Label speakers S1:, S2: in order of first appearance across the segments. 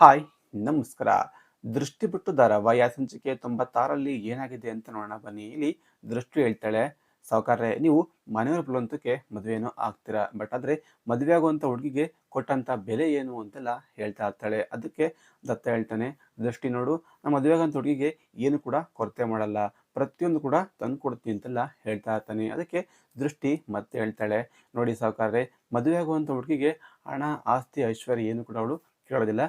S1: Hi, ನಮಸ್ಕಾರ. ದೃಷ್ಟಿ ಬಿಟ್ಟು ಧಾರಾವಾಹಿಯ ಸಂಚಿಕೆ ತೊಂಬತ್ತಾರಲ್ಲಿ ಏನಾಗಿದೆ ಅಂತ ನೋಡೋಣ ಬನ್ನಿ. ಇಲ್ಲಿ ದೃಷ್ಟಿ ಹೇಳ್ತಾಳೆ, ಸಾವುಕಾರ್ರೆ, ನೀವು ಮನೆಯವ್ರ ಬಲವಂತಕ್ಕೆ ಮದುವೆನೋ ಆಗ್ತೀರಾ? ಬಟ್ ಆದರೆ ಮದುವೆ ಆಗುವಂಥ ಹುಡುಗಿಗೆ ಕೊಟ್ಟಂತ ಬೆಲೆ ಏನು? ಅಂತೆಲ್ಲ ಹೇಳ್ತಾ ಇರ್ತಾಳೆ. ಅದಕ್ಕೆ ದತ್ತ ಹೇಳ್ತಾನೆ, ದೃಷ್ಟಿ ನೋಡು ನಮ್ಮ ಮದುವೆ ಆಗೋಂಥ ಹುಡುಗಿಗೆ ಏನು ಕೂಡ ಕೊರತೆ ಮಾಡಲ್ಲ. ಪ್ರತಿಯೊಂದು ಕೂಡ ತಂದು ಕೊಡ್ತೀನಿ ಅಂತೆಲ್ಲ ಹೇಳ್ತಾ ಇರ್ತಾನೆ. ಅದಕ್ಕೆ ದೃಷ್ಟಿ ಮತ್ತೆ ಹೇಳ್ತಾಳೆ, ನೋಡಿ ಸಾವುಕಾರ್ರೆ, ಮದುವೆ ಆಗುವಂಥ ಹುಡುಗಿಗೆ ಹಣ, ಆಸ್ತಿ, ಐಶ್ವರ್ಯ ಏನು ಕೂಡ ಅವಳು ಕೇಳೋದಿಲ್ಲ,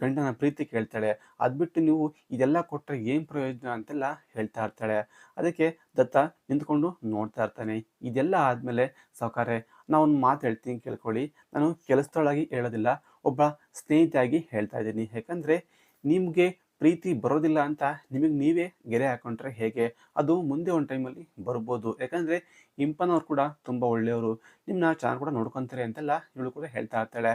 S1: ಗಂಡನ ಪ್ರೀತಿ ಕೇಳ್ತಾಳೆ. ಅದ್ಬಿಟ್ಟು ನೀವು ಇದೆಲ್ಲ ಕೊಟ್ಟರೆ ಏನು ಪ್ರಯೋಜನ ಅಂತೆಲ್ಲ ಹೇಳ್ತಾ ಇರ್ತಾಳೆ. ಅದಕ್ಕೆ ದತ್ತ ನಿಂತ್ಕೊಂಡು ನೋಡ್ತಾ ಇರ್ತಾನೆ. ಇದೆಲ್ಲ ಆದಮೇಲೆ ಸಾವುಕಾರೆ, ನಾವು ಒಂದು ಮಾತು ಹೇಳ್ತೀನಿ ಕೇಳ್ಕೊಳ್ಳಿ. ನಾನು ಕೆಲಸದೊಳಗೆ ಹೇಳೋದಿಲ್ಲ, ಒಬ್ಬ ಸ್ನೇಹಿತೆಯಾಗಿ ಹೇಳ್ತಾ ಇದ್ದೀನಿ. ಯಾಕಂದರೆ ನಿಮಗೆ ಪ್ರೀತಿ ಬರೋದಿಲ್ಲ ಅಂತ ನಿಮಗೆ ನೀವೇ ಗೆರೆ ಹಾಕೊಂಡ್ರೆ ಹೇಗೆ? ಅದು ಮುಂದೆ ಒಂದು ಟೈಮಲ್ಲಿ ಬರ್ಬೋದು. ಯಾಕಂದರೆ ಇಂಪನವ್ರು ಕೂಡ ತುಂಬ ಒಳ್ಳೆಯವರು. ನಿಮ್ಮನ್ನ ಚೆನ್ನಾಗಿ ಕೂಡ ನೋಡ್ಕೊತಾರೆ ಅಂತೆಲ್ಲ ಇವಳು ಕೂಡ ಹೇಳ್ತಾ ಇರ್ತಾಳೆ.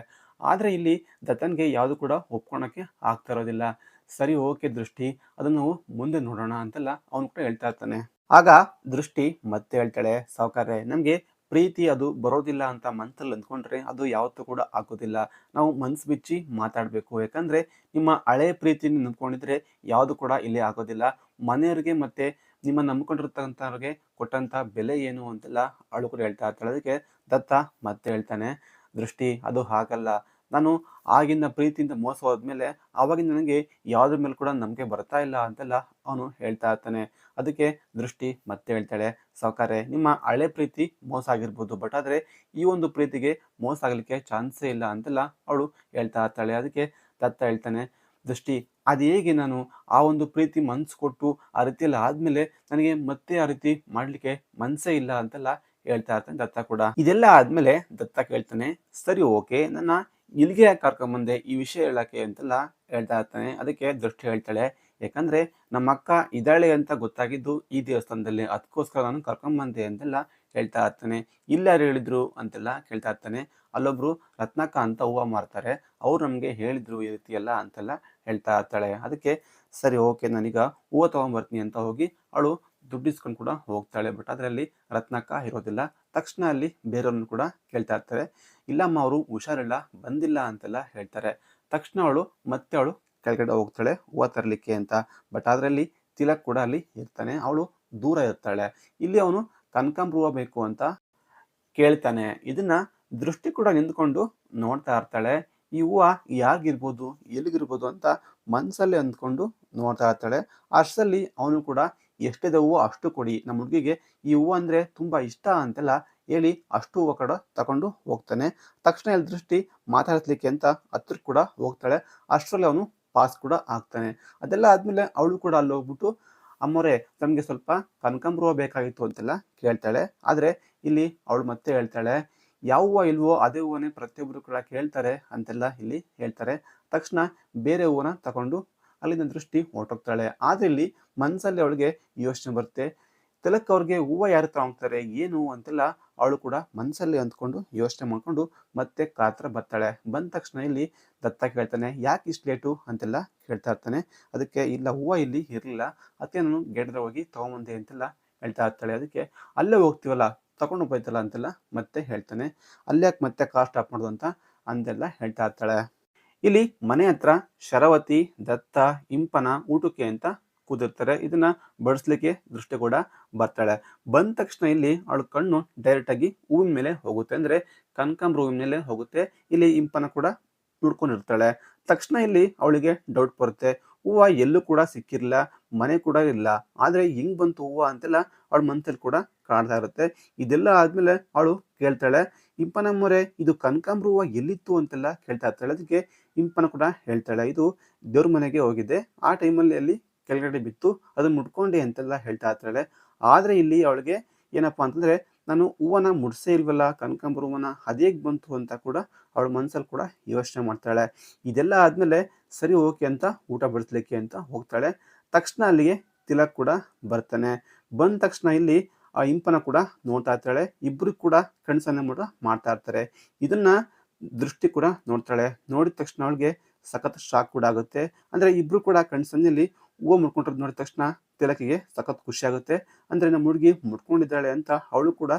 S1: ಆದರೆ ಇಲ್ಲಿ ದತ್ತನ್ಗೆ ಯಾವುದು ಕೂಡ ಒಪ್ಕೊಳಕ್ಕೆ ಆಗ್ತಾ ಇರೋದಿಲ್ಲ. ಸರಿ, ಓಕೆ ದೃಷ್ಟಿ, ಅದನ್ನು ಮುಂದೆ ನೋಡೋಣ ಅಂತೆಲ್ಲ ಅವನು ಕೂಡ ಹೇಳ್ತಾ ಇರ್ತಾನೆ. ಆಗ ದೃಷ್ಟಿ ಮತ್ತೆ ಹೇಳ್ತಾಳೆ, ಸಾವುಕಾರ್ರೆ, ನಮಗೆ ಪ್ರೀತಿ ಅದು ಬರೋದಿಲ್ಲ ಅಂತ ಮನಸ್ಸಲ್ಲಿ ಅಂದ್ಕೊಂಡ್ರೆ ಅದು ಯಾವತ್ತೂ ಕೂಡ ಆಗೋದಿಲ್ಲ. ನಾವು ಮನ್ಸು ಬಿಚ್ಚಿ ಮಾತಾಡಬೇಕು. ಯಾಕಂದರೆ ನಿಮ್ಮ ಹಳೆ ಪ್ರೀತಿನ ನಂಬ್ಕೊಂಡಿದ್ರೆ ಯಾವುದು ಕೂಡ ಇಲ್ಲಿ ಆಗೋದಿಲ್ಲ. ಮನೆಯವ್ರಿಗೆ ಮತ್ತು ನಿಮ್ಮ ನಂಬ್ಕೊಂಡಿರ್ತಕ್ಕಂಥವ್ರಿಗೆ ಕೊಟ್ಟಂಥ ಬೆಲೆ ಏನು ಅಂತೆಲ್ಲ ಅವಳು ಕೂಡ ಹೇಳ್ತಾ ಇರ್ತಾಳೆ. ಅದಕ್ಕೆ ದತ್ತ ಮತ್ತೆ ಹೇಳ್ತಾನೆ, ದೃಷ್ಟಿ ಅದು ಹಾಗಲ್ಲ. ನಾನು ಆಗಿನ ಪ್ರೀತಿಯಿಂದ ಮೋಸ ಹೋದ್ಮೇಲೆ ಆವಾಗಿನ ನನಗೆ ಯಾವುದ್ರ ಮೇಲೆ ಕೂಡ ನಂಬಿಕೆ ಬರ್ತಾ ಇಲ್ಲ ಅಂತೆಲ್ಲ ಅವನು ಹೇಳ್ತಾ ಇರ್ತಾನೆ. ಅದಕ್ಕೆ ದೃಷ್ಟಿ ಮತ್ತೆ ಹೇಳ್ತಾಳೆ, ಸಾವುಕಾರೆ, ನಿಮ್ಮ ಹಳೆ ಪ್ರೀತಿ ಮೋಸ ಆಗಿರ್ಬೋದು ಬಟ್ ಆದರೆ ಈ ಒಂದು ಪ್ರೀತಿಗೆ ಮೋಸ ಆಗಲಿಕ್ಕೆ ಚಾನ್ಸೇ ಇಲ್ಲ ಅಂತೆಲ್ಲ ಅವಳು ಹೇಳ್ತಾ ಇರ್ತಾಳೆ. ಅದಕ್ಕೆ ದತ್ತ ಹೇಳ್ತಾನೆ, ದೃಷ್ಟಿ, ಅದು ಹೇಗೆ ನಾನು ಆ ಒಂದು ಪ್ರೀತಿ ಮನ್ಸು ಕೊಟ್ಟು ಆ ರೀತಿಯಲ್ಲಿ ಆದಮೇಲೆ ನನಗೆ ಮತ್ತೆ ಆ ರೀತಿ ಮಾಡಲಿಕ್ಕೆ ಮನಸ್ಸೇ ಇಲ್ಲ ಅಂತೆಲ್ಲ ಹೇಳ್ತಾ ಇರ್ತಾನೆ ದತ್ತ ಕೂಡ. ಇದೆಲ್ಲ ಆದ್ಮೇಲೆ ದತ್ತ ಕೇಳ್ತಾನೆ, ಸರಿ ಓಕೆ ನನ್ನ ಇಲ್ಲಿಗೆ ಕರ್ಕೊಂಬಂದೆ, ಈ ವಿಷಯ ಹೇಳಕ್ಕೆ ಅಂತೆಲ್ಲ ಹೇಳ್ತಾ ಇರ್ತಾನೆ. ಅದಕ್ಕೆ ದೃಷ್ಟಿ ಹೇಳ್ತಾಳೆ. ಯಾಕಂದ್ರೆ ನಮ್ಮ ಅಕ್ಕ ಇದ್ದಾಳೆ ಅಂತ ಗೊತ್ತಾಗಿದ್ದು ಈ ದೇವಸ್ಥಾನದಲ್ಲಿ ಅದಕ್ಕೋಸ್ಕರ ನಾನು ಕರ್ಕೊಂಬಂದೆ ಅಂತೆಲ್ಲ ಹೇಳ್ತಾ ಇರ್ತಾನೆ. ಇಲ್ಲ ಯಾರು ಹೇಳಿದ್ರು ಅಂತೆಲ್ಲ ಕೇಳ್ತಾ ಇರ್ತಾನೆ. ಅಲ್ಲೊಬ್ರು ರತ್ನಕ್ಕ ಅಂತ ಹೂವು ಮಾರ್ತಾರೆ. ಅವ್ರು ನಮಗೆ ಹೇಳಿದ್ರು ಈ ರೀತಿ ಎಲ್ಲ ಅಂತೆಲ್ಲ ಹೇಳ್ತಾ ಇರ್ತಾಳೆ. ಅದಕ್ಕೆ, ಸರಿ, ಓಕೆ, ನಾನೀಗ ಹೂವು ತೊಗೊಂಬರ್ತೀನಿ ಅಂತ ಹೋಗಿ ಅವಳು ದುಡ್ಡಿಸ್ಕೊಂಡು ಕೂಡ ಹೋಗ್ತಾಳೆ. ಬಟ್ ಅದರಲ್ಲಿ ರತ್ನಕ್ಕ ಇರೋದಿಲ್ಲ. ತಕ್ಷಣ ಅಲ್ಲಿ ಬೇರೆಯವ್ರನ್ನ ಕೂಡ ಕೇಳ್ತಾ ಇರ್ತಾರೆ. ಇಲ್ಲಮ್ಮ, ಅವರು ಹುಷಾರಿಲ್ಲ, ಬಂದಿಲ್ಲ ಅಂತೆಲ್ಲ ಹೇಳ್ತಾರೆ. ತಕ್ಷಣ ಅವಳು ಮತ್ತೆ ಅವಳು ಕೆಳಗಡೆ ಹೋಗ್ತಾಳೆ, ಹೂವು ತರಲಿಕ್ಕೆ ಅಂತ. ಬಟ್ ಅದರಲ್ಲಿ ತಿಲಕ್ ಕೂಡ ಅಲ್ಲಿ ಇರ್ತಾನೆ. ಅವಳು ದೂರ ಇರ್ತಾಳೆ. ಇಲ್ಲಿ ಅವನು ಕನಕಾಂಬ್ರ ಬೇಕು ಅಂತ ಕೇಳ್ತಾನೆ. ಇದನ್ನ ದೃಷ್ಟಿ ಕೂಡ ನಿಂತ್ಕೊಂಡು ನೋಡ್ತಾ ಇರ್ತಾಳೆ. ಈ ಹೂವು ಯಾರಿಗಿರ್ಬೋದು, ಎಲ್ಲಿಗಿರ್ಬೋದು ಅಂತ ಮನಸ್ಸಲ್ಲಿ ಅಂದ್ಕೊಂಡು ನೋಡ್ತಾ ಇರ್ತಾಳೆ. ಅಷ್ಟರಲ್ಲಿ ಅವನು ಕೂಡ ಎಷ್ಟಿದೆ ಹೂವು ಅಷ್ಟು ಕೊಡಿ. ನಮ್ಮ ಹುಡುಗಿಗೆ ಈ ಹೂವು ಅಂದರೆ ತುಂಬ ಇಷ್ಟ ಅಂತೆಲ್ಲ ಹೇಳಿ ಅಷ್ಟು ಹೂವು ಕಡೆ ತಗೊಂಡು ಹೋಗ್ತಾನೆ. ತಕ್ಷಣ ದೃಷ್ಟಿ ಮಾತಾಡ್ಲಿಕ್ಕೆ ಅಂತ ಹತ್ರ ಕೂಡ ಹೋಗ್ತಾಳೆ. ಅಷ್ಟರಲ್ಲಿ ಅವನು ಪಾಸ್ ಕೂಡ ಆಗ್ತಾನೆ. ಅದೆಲ್ಲ ಆದಮೇಲೆ ಅವಳು ಕೂಡ ಅಲ್ಲಿ ಹೋಗ್ಬಿಟ್ಟು, ಅಮ್ಮೋರೆ, ನಮಗೆ ಸ್ವಲ್ಪ ಕನಕಂಬ್ರ ಹೂವು ಬೇಕಾಗಿತ್ತು ಅಂತೆಲ್ಲ ಕೇಳ್ತಾಳೆ. ಆದರೆ ಇಲ್ಲಿ ಅವಳು ಮತ್ತೆ ಹೇಳ್ತಾಳೆ, ಯಾವ ಹೂವು ಇಲ್ವೋ ಅದೇ ಹೂವನ್ನೇ ಪ್ರತಿಯೊಬ್ಬರು ಕೂಡ ಕೇಳ್ತಾರೆ ಅಂತೆಲ್ಲ ಇಲ್ಲಿ ಹೇಳ್ತಾರೆ. ತಕ್ಷಣ ಬೇರೆ ಹೂವನ್ನ ತಗೊಂಡು ಅಲ್ಲಿಂದ ದೃಷ್ಟಿ ಹೊರಟೋಗ್ತಾಳೆ. ಆದರೆ ಇಲ್ಲಿ ಮನಸ್ಸಲ್ಲಿ ಅವಳಿಗೆ ಯೋಚನೆ ಬರುತ್ತೆ. ತಿಲಕ್ ಅವ್ರಿಗೆ ಹೂವು ಹತ್ರ ಹೋಗ್ತಾರೆ ಏನು ಅಂತೆಲ್ಲ ಅವಳು ಕೂಡ ಮನಸ್ಸಲ್ಲಿ ಅಂದ್ಕೊಂಡು ಯೋಚನೆ ಮಾಡ್ಕೊಂಡು ಮತ್ತೆ ಕಾತ್ರ ಬರ್ತಾಳೆ. ಬಂದ ತಕ್ಷಣ ಇಲ್ಲಿ ದತ್ತ ಕೇಳ್ತಾನೆ, ಯಾಕೆ ಇಷ್ಟು ಲೇಟು ಅಂತೆಲ್ಲ ಹೇಳ್ತಾ ಇರ್ತಾನೆ. ಅದಕ್ಕೆ, ಇಲ್ಲ, ಹೂವು ಇಲ್ಲಿ ಇರಲಿಲ್ಲ. ಅದಕ್ಕೆ ನಾನು ಗೆಡ್ರ ಹೋಗಿ ತೊಗೊಂಬಂದೆ ಅಂತೆಲ್ಲ ಹೇಳ್ತಾ ಇರ್ತಾಳೆ. ಅದಕ್ಕೆ, ಅಲ್ಲೇ ಹೋಗ್ತೀವಲ್ಲ, ತಗೊಂಡು ಹೋಗ್ತಲ್ಲ ಅಂತೆಲ್ಲ ಮತ್ತೆ ಹೇಳ್ತಾನೆ. ಅಲ್ಲೇ ಯಾಕೆ ಮತ್ತೆ ಕಾರ್ ಸ್ಟಾಪ್ ಮಾಡೋದು ಅಂತ? ಅಂತೆಲ್ಲ ಹೇಳ್ತಾ ಇರ್ತಾಳೆ. ಇಲ್ಲಿ ಮನೆ ಹತ್ರ ಶರವತಿ, ದತ್ತ, ಇಂಪನ, ಊಟಕ್ಕೆ ಅಂತ ಕೂದಿರ್ತಾರೆ. ಇದನ್ನ ಬಡಿಸ್ಲಿಕ್ಕೆ ದೃಷ್ಟಿ ಕೂಡ ಬರ್ತಾಳೆ. ಬಂದ ತಕ್ಷಣ ಇಲ್ಲಿ ಅವಳ ಕಣ್ಣು ಡೈರೆಕ್ಟ್ ಆಗಿ ಹೂವಿನ ಮೇಲೆ ಹೋಗುತ್ತೆ. ಅಂದ್ರೆ ಕನಕಾಂಬ್ರ ಹೂವಿನ ಮೇಲೆ ಹೋಗುತ್ತೆ. ಇಲ್ಲಿ ಇಂಪನ ಕೂಡ ನೋಡ್ಕೊಂಡಿರ್ತಾಳೆ ತಕ್ಷಣ ಇಲ್ಲಿ ಅವಳಿಗೆ ಡೌಟ್ ಬರುತ್ತೆ. ಹೂವು ಎಲ್ಲೂ ಕೂಡ ಸಿಕ್ಕಿರಲಿಲ್ಲ, ಮನೆ ಕೂಡ ಇಲ್ಲ. ಆದರೆ ಹೆಂಗ್ ಬಂತು ಹೂವು ಅಂತೆಲ್ಲ ಅವಳ ಮನಸ್ಸಲ್ಲಿ ಕೂಡ ಕಾಣ್ತಾ ಇರುತ್ತೆ. ಇದೆಲ್ಲ ಆದ್ಮೇಲೆ ಅವಳು ಕೇಳ್ತಾಳೆ ಇಂಪನ ಮೊರೆ, ಇದು ಕನಕಾಂಬ್ರ ಹೂವು ಎಲ್ಲಿತ್ತು ಅಂತೆಲ್ಲ ಕೇಳ್ತಾ ಇರ್ತಾಳೆ. ಅದಕ್ಕೆ ಇಂಪನ ಕೂಡ ಹೇಳ್ತಾಳೆ, ಇದು ದೇವ್ರ ಮನೆಗೆ ಹೋಗಿದ್ದೆ ಆ ಟೈಮಲ್ಲಿ ಅಲ್ಲಿ ಕೆಳಗಡೆ ಬಿತ್ತು, ಅದನ್ನ ಮುಟ್ಕೊಂಡೆ ಅಂತೆಲ್ಲ ಹೇಳ್ತಾ ಇರ್ತಾಳೆ. ಆದರೆ ಇಲ್ಲಿ ಅವಳಿಗೆ ಏನಪ್ಪಾ ಅಂತಂದ್ರೆ, ನಾನು ಹೂವನ ಮುಡ್ಸೇ ಇಲ್ವಲ್ಲ, ಕನಕಂಬರ ಹೂವನ ಅದೇಗ್ ಬಂತು ಅಂತ ಕೂಡ ಅವಳ ಮನಸ್ಸಲ್ಲಿ ಕೂಡ ಯೋಚನೆ ಮಾಡ್ತಾಳೆ. ಇದೆಲ್ಲ ಆದಮೇಲೆ ಸರಿ ಓಕೆ ಅಂತ ಊಟ ಬಡಿಸ್ಲಿಕ್ಕೆ ಅಂತ ಹೋಗ್ತಾಳೆ. ತಕ್ಷಣ ಅಲ್ಲಿಗೆ ತಿಲಕ್ ಕೂಡ ಬರ್ತಾನೆ. ಬಂದ ತಕ್ಷಣ ಇಲ್ಲಿ ಆ ಇಂಪನ ಕೂಡ ನೋಡ್ತಾ ಇರ್ತಾಳೆ. ಇಬ್ರು ಕೂಡ ಕಣ್ಸನ್ನೆ ಕೂಡ ಮಾಡ್ತಾ ಇರ್ತಾರೆ. ಇದನ್ನ ದೃಷ್ಟಿ ಕೂಡ ನೋಡ್ತಾಳೆ. ನೋಡಿದ ತಕ್ಷಣ ಅವಳಿಗೆ ಸಖತ್ ಶಾಕ್ ಕೂಡ ಆಗುತ್ತೆ. ಅಂದ್ರೆ ಇಬ್ರು ಕೂಡ ಕಣ್ಸನ್ನಲ್ಲಿ ಹೂವು ಮುಡ್ಕೊಂಡಿರೋದು ನೋಡಿದ ತಕ್ಷಣ ತಿಲಕಿಗೆ ಸಖತ್ ಖುಷಿ ಆಗುತ್ತೆ. ಅಂದ್ರೆ ನಮ್ಮ ಹುಡುಗಿ ಮುಡ್ಕೊಂಡಿದ್ದಾಳೆ ಅಂತ ಅವಳು ಕೂಡ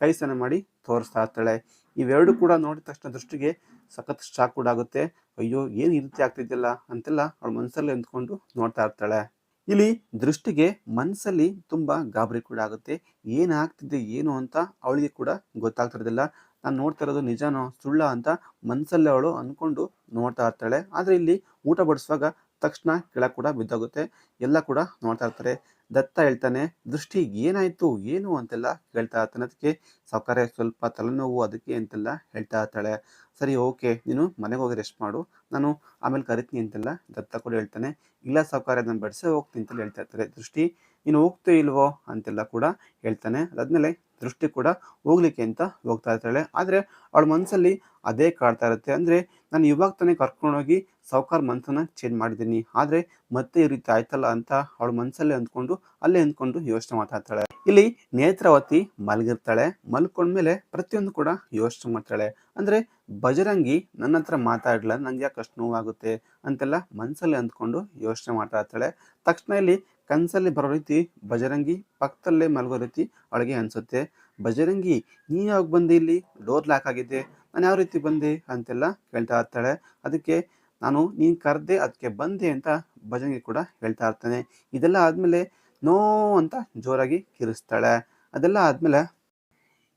S1: ಕೈ ಸ್ನಾನ ಮಾಡಿ ತೋರಿಸ್ತಾ ಇರ್ತಾಳೆ. ಇವೆರಡು ಕೂಡ ನೋಡಿದ ತಕ್ಷಣ ದೃಷ್ಟಿಗೆ ಸಖತ್ ಶಾಕ್ ಕೂಡ ಆಗುತ್ತೆ. ಅಯ್ಯೋ, ಏನು ಈ ರೀತಿ ಆಗ್ತಿದ್ದಿಲ್ಲ ಅಂತೆಲ್ಲ ಅವಳು ಮನಸ್ಸಲ್ಲಿ ಅಂದ್ಕೊಂಡು ನೋಡ್ತಾ ಇರ್ತಾಳೆ. ಇಲ್ಲಿ ದೃಷ್ಟಿಗೆ ಮನಸ್ಸಲ್ಲಿ ತುಂಬ ಗಾಬರಿ ಕೂಡ ಆಗುತ್ತೆ. ಏನಾಗ್ತಿದೆ ಏನು ಅಂತ ಅವಳಿಗೆ ಕೂಡ ಗೊತ್ತಾಗ್ತಿರೋದಿಲ್ಲ ನಾನು ನೋಡ್ತಾ ಇರೋದು ನಿಜಾನೋ ಸುಳ್ಳ ಅಂತ ಮನಸ್ಸಲ್ಲೇ ಅವಳು ಅಂದ್ಕೊಂಡು ನೋಡ್ತಾ ಇರ್ತಾಳೆ. ಆದರೆ ಇಲ್ಲಿ ಊಟ ಬಡಿಸುವಾಗ ತಕ್ಷಣ ಕೆಳ ಕೂಡ ಬಿದ್ದೋಗುತ್ತೆ. ಎಲ್ಲ ಕೂಡ ನೋಡ್ತಾ ಇರ್ತಾರೆ. ದತ್ತ ಹೇಳ್ತಾನೆ, ದೃಷ್ಟಿ ಏನಾಯ್ತು? ಏನು? ಅಂತೆಲ್ಲ ಹೇಳ್ತಾ ಇರ್ತಾನೆ. ಅದಕ್ಕೆ ಸಾವುಕಾರೆ ಸ್ವಲ್ಪ ತಲೆನೋವು, ಅದಕ್ಕೆ ಅಂತೆಲ್ಲ ಹೇಳ್ತಾ ಇರ್ತಾಳೆ. ಸರಿ, ಓಕೆ. ನೀನು ಮನೆಗೆ ಹೋಗಿ ರೆಸ್ಟ್ ಮಾಡು. ನಾನು ಆಮೇಲೆ ಕರಿತೀನಿ ಅಂತೆಲ್ಲ ದತ್ತ ಕೂಡ ಹೇಳ್ತಾನೆ. ಇಲ್ಲ ಸಾವುಕಾರೆ, ನಾನು ಬಡಿಸೇ ಹೋಗ್ತೀನಿ ಅಂತೆಲ್ಲ ಹೇಳ್ತಾ ಇರ್ತಾರೆ. ದೃಷ್ಟಿ, ನೀನು ಹೋಗ್ತೇ ಇಲ್ವೋ? ಅಂತೆಲ್ಲ ಕೂಡ ಹೇಳ್ತಾನೆ. ಅದಾದ್ಮೇಲೆ ದೃಷ್ಟಿ ಕೂಡ ಹೋಗ್ಲಿಕ್ಕೆ ಅಂತ ಹೋಗ್ತಾ ಇರ್ತಾಳೆ. ಆದರೆ ಅವಳ ಮನಸ್ಸಲ್ಲಿ ಅದೇ ಕಾಡ್ತಾ ಇರುತ್ತೆ. ಅಂದರೆ ನಾನು ಇವಾಗ ತಾನೇ ಕರ್ಕೊಂಡೋಗಿ ಸಾವುಕಾರ ಮನಸ್ಸನ್ನ ಚೇಂಜ್ ಮಾಡಿದ್ದೀನಿ. ಆದರೆ ಮತ್ತೆ ಈ ರೀತಿ ಆಯ್ತಲ್ಲ ಅಂತ ಅವಳು ಮನಸ್ಸಲ್ಲೇ ಅಂದ್ಕೊಂಡು, ಅಲ್ಲೇ ಅಂದ್ಕೊಂಡು ಯೋಚನೆ ಮಾತಾಡ್ತಾಳೆ. ಇಲ್ಲಿ ನೇತ್ರಾವತಿ ಮಲಗಿರ್ತಾಳೆ. ಮಲ್ಕೊಂಡ್ಮೇಲೆ ಪ್ರತಿಯೊಂದು ಕೂಡ ಯೋಚನೆ ಮಾಡ್ತಾಳೆ. ಅಂದರೆ ಬಜರಂಗಿ ನನ್ನ ಹತ್ರ ಮಾತಾಡಲ್ಲ ನಂಗೆ ಯಾಕೆ ಅಷ್ಟು ನೋವಾಗುತ್ತೆ ಅಂತೆಲ್ಲ ಮನಸ್ಸಲ್ಲೇ ಅಂದ್ಕೊಂಡು ಯೋಚನೆ ಮಾಡ್ತಾ ತಕ್ಷಣ ಇಲ್ಲಿ ಕನಸಲ್ಲಿ ಬರೋ ರೀತಿ ಬಜರಂಗಿ ಪಕ್ಕದಲ್ಲೇ ಮಲಗೋ ರೀತಿ ಅವಳಿಗೆ ಅನಿಸುತ್ತೆ. ಬಜರಂಗಿ, ನೀ ಯಾವಾಗ ಬಂದೆ ಇಲ್ಲಿ? ಡೋರ್ ಲಾಕ್ ಆಗಿದೆ ನಾನು ಯಾವ ರೀತಿ ಬಂದೆ ಅಂತೆಲ್ಲ ಹೇಳ್ತಾ ಇರ್ತಾಳೆ. ಅದಕ್ಕೆ ನಾನು ನೀನು ಕರೆದೆ ಅದಕ್ಕೆ ಬಂದೆ ಅಂತ ಭಜನೆಗೆ ಕೂಡ ಹೇಳ್ತಾ ಇರ್ತಾನೆ. ಇದೆಲ್ಲ ಆದಮೇಲೆ ನೋ ಅಂತ ಜೋರಾಗಿ ಕಿರಿಸ್ತಾಳೆ. ಅದೆಲ್ಲ ಆದಮೇಲೆ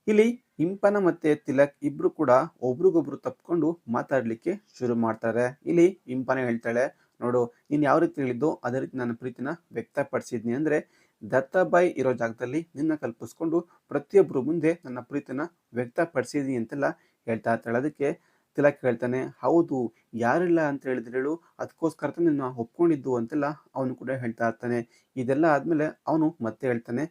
S1: ಇಲ್ಲಿ ಇಂಪನ ಮತ್ತೆ ತಿಲಕ್ ಇಬ್ರು ಕೂಡ ಒಬ್ರಿಗೊಬ್ರು ತಪ್ಕೊಂಡು ಮಾತಾಡಲಿಕ್ಕೆ ಶುರು ಮಾಡ್ತಾರೆ. ಇಲ್ಲಿ ಇಂಪನ ಹೇಳ್ತಾಳೆ, ನೋಡು, ನೀನು ಯಾವ ರೀತಿ ಹೇಳಿದ್ದು ಅದೇ ರೀತಿ ನನ್ನ ಪ್ರೀತಿನ ವ್ಯಕ್ತಪಡಿಸಿದ್ನಿ. ಅಂದರೆ ದತ್ತಾಬಾಯಿ ಇರೋ ಜಾಗದಲ್ಲಿ ನಿನ್ನ ಕಲ್ಪಿಸ್ಕೊಂಡು ಪ್ರತಿಯೊಬ್ಬರು ಮುಂದೆ ನನ್ನ ಪ್ರೀತಿನ ವ್ಯಕ್ತಪಡಿಸಿದ್ನಿ ಅಂತೆಲ್ಲ ಹೇಳ್ತಾ ಇರ್ತಾಳೆ. ಅದಕ್ಕೆ ತಿಲಕ್ ಹೇಳ್ತಾನೆ, ಹೌದು, ಯಾರಿಲ್ಲ ಅಂತ ಹೇಳಿದ್ರೆ ಹೇಳು ಅದಕ್ಕೋಸ್ಕರ ನಾನು ಒಪ್ಕೊಂಡಿದ್ದು ಅಂತೆಲ್ಲ ಅವನು ಕೂಡ ಹೇಳ್ತಾ ಇರ್ತಾನೆ. ಇದೆಲ್ಲ ಆದಮೇಲೆ ಅವನು ಮತ್ತೆ ಹೇಳ್ತಾನೆ,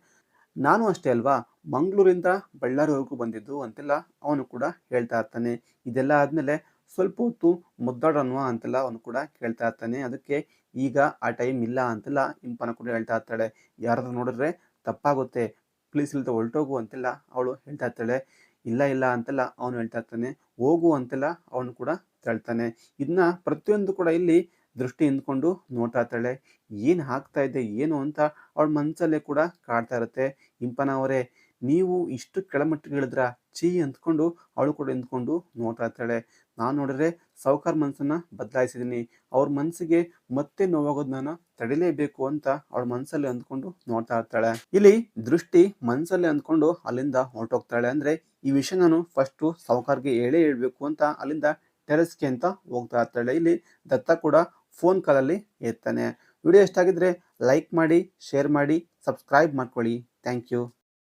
S1: ನಾನು ಅಷ್ಟೇ ಅಲ್ವಾ, ಮಂಗಳೂರಿಂದ ಬಳ್ಳಾರಿವರೆಗೂ ಬಂದಿದ್ದು ಅಂತೆಲ್ಲ ಅವನು ಕೂಡ ಹೇಳ್ತಾ ಇರ್ತಾನೆ. ಇದೆಲ್ಲ ಆದಮೇಲೆ ಸ್ವಲ್ಪ ಹೊತ್ತು ಮುದ್ದಾಡೋಣ ಅಂತೆಲ್ಲ ಅವನು ಕೂಡ ಕೇಳ್ತಾ ಇರ್ತಾನೆ. ಅದಕ್ಕೆ, ಈಗ ಆ ಟೈಮ್ ಇಲ್ಲ ಅಂತೆಲ್ಲ ಇಂಪನ ಕೂಡ ಹೇಳ್ತಾ ಇರ್ತಾಳೆ. ಯಾರಾದ್ರೂ ನೋಡಿದ್ರೆ ತಪ್ಪಾಗುತ್ತೆ, ಪ್ಲೀಸ್ ಇಲ್ಲದೆ ಹೊರಟೋಗು ಅಂತೆಲ್ಲ ಅವಳು ಹೇಳ್ತಾ ಇರ್ತಾಳೆ. ಇಲ್ಲ ಇಲ್ಲ ಅಂತೆಲ್ಲ ಅವನು ಹೇಳ್ತಾ ಇರ್ತಾನೆ. ಹೋಗು ಅಂತೆಲ್ಲ ಅವನು ಕೂಡ ಹೇಳ್ತಾನೆ ಇದನ್ನ ಪ್ರತಿಯೊಂದು ಕೂಡ ಇಲ್ಲಿ ದೃಷ್ಟಿ ಹಿಂದ್ಕೊಂಡು ನೋಡ್ತಾ ಇರ್ತಾಳೆ. ಏನು ಆಗ್ತಾ ಇದೆ, ಏನು ಅಂತ ಅವಳ ಮನಸ್ಸಲ್ಲೇ ಕೂಡ ಕಾಡ್ತಾ ಇರುತ್ತೆ. ಇಂಪನ ನೀವು ಇಷ್ಟು ಕೆಳಮಟ್ಟಿಗೆ ಹೇಳಿದ್ರ? ಚೀ ಅಂದ್ಕೊಂಡು ಅವಳು ಕೂಡ ಎಂದ್ಕೊಂಡು ನೋಡ್ತಾ ಇರ್ತಾಳೆ ನಾನು ನೋಡಿದ್ರೆ ಸಾವುಕಾರ ಮನಸ್ಸನ್ನ ಬದಲಾಯಿಸಿದ್ದೀನಿ ಅವ್ರ ಮನಸ್ಸಿಗೆ ಮತ್ತೆ ನೋವಾಗೋದು ನಾನು ತಡಿಲೇಬೇಕು ಅಂತ ಅವಳ ಮನಸ್ಸಲ್ಲಿ ಅಂದ್ಕೊಂಡು ನೋಡ್ತಾ ಇರ್ತಾಳೆ. ಇಲ್ಲಿ ದೃಷ್ಟಿ ಮನಸ್ಸಲ್ಲಿ ಅಂದ್ಕೊಂಡು ಅಲ್ಲಿಂದ ಹೊರಟೋಗ್ತಾಳೆ. ಅಂದ್ರೆ ಈ ವಿಷಯ ನಾನು ಫಸ್ಟು ಸಾವುಕಾರ್ಗೆ ಹೇಳೇ ಹೇಳ್ಬೇಕು ಅಂತ ಅಲ್ಲಿಂದ ಟೆರೆಸ್ಗೆ ಅಂತ ಹೋಗ್ತಾ ಇರ್ತಾಳೆ. ಇಲ್ಲಿ ದತ್ತ ಕೂಡ ಫೋನ್ ಕಾಲಲ್ಲಿ ಇರ್ತಾನೆ. ವಿಡಿಯೋ ಇಷ್ಟ ಆಗಿದ್ರೆ ಲೈಕ್ ಮಾಡಿ ಶೇರ್ ಮಾಡಿ ಸಬ್ಸ್ಕ್ರೈಬ್ ಮಾಡ್ಕೊಳ್ಳಿ. Thank you